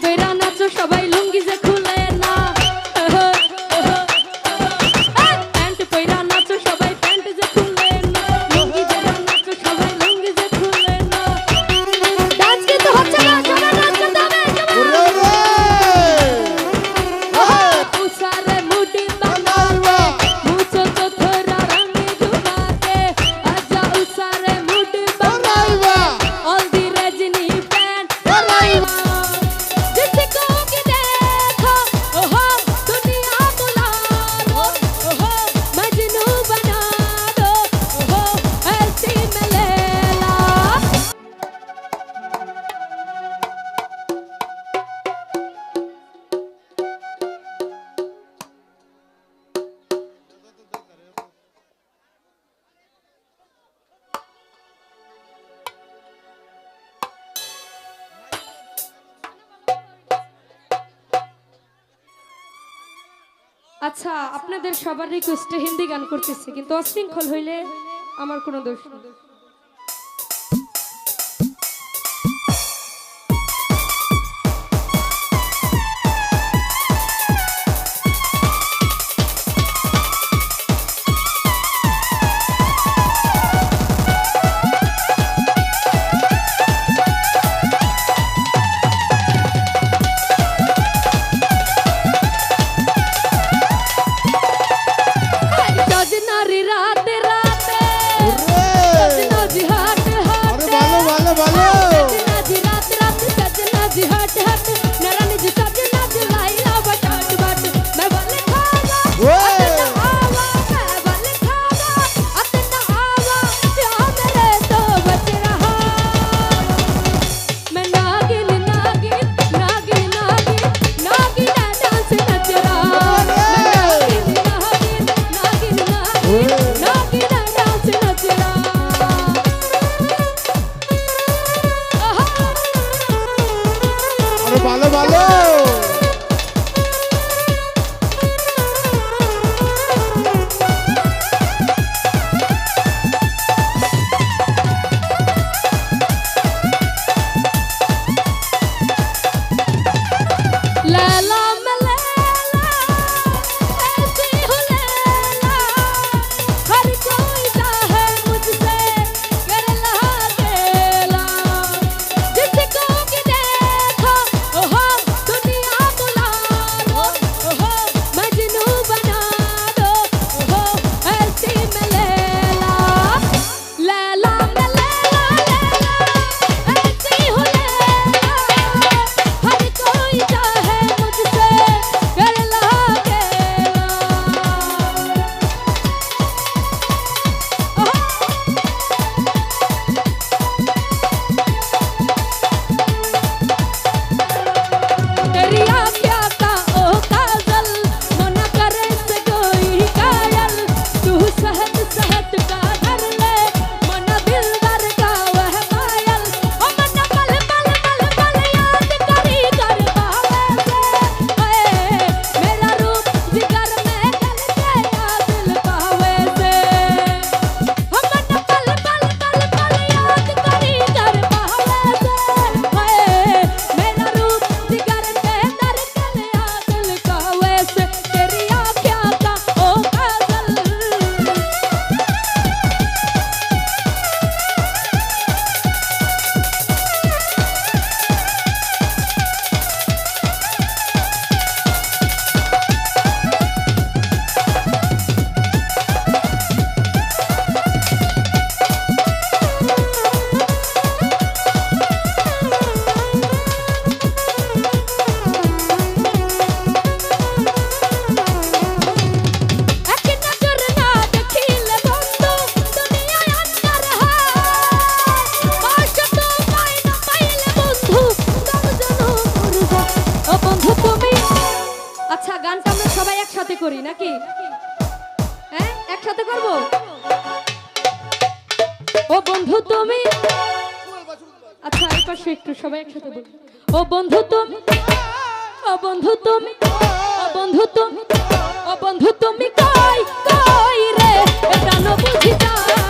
Viverán আচ্ছা আপনাদের সবার রিকোয়েস্টে হিন্দি গান করতেছে কিন্তু অশৃঙ্খল হইলে আমার কোনো দোষ নেই। একসাথে করব? ও বন্ধু তুমি আচ্ছা এই পাশে একটু সবাই একসাথে বলি ও বন্ধু তুমি ও বন্ধু তুমি ও বন্ধু তুমি ও বন্ধু তুমি কই কই রে? এটা বুঝি যায়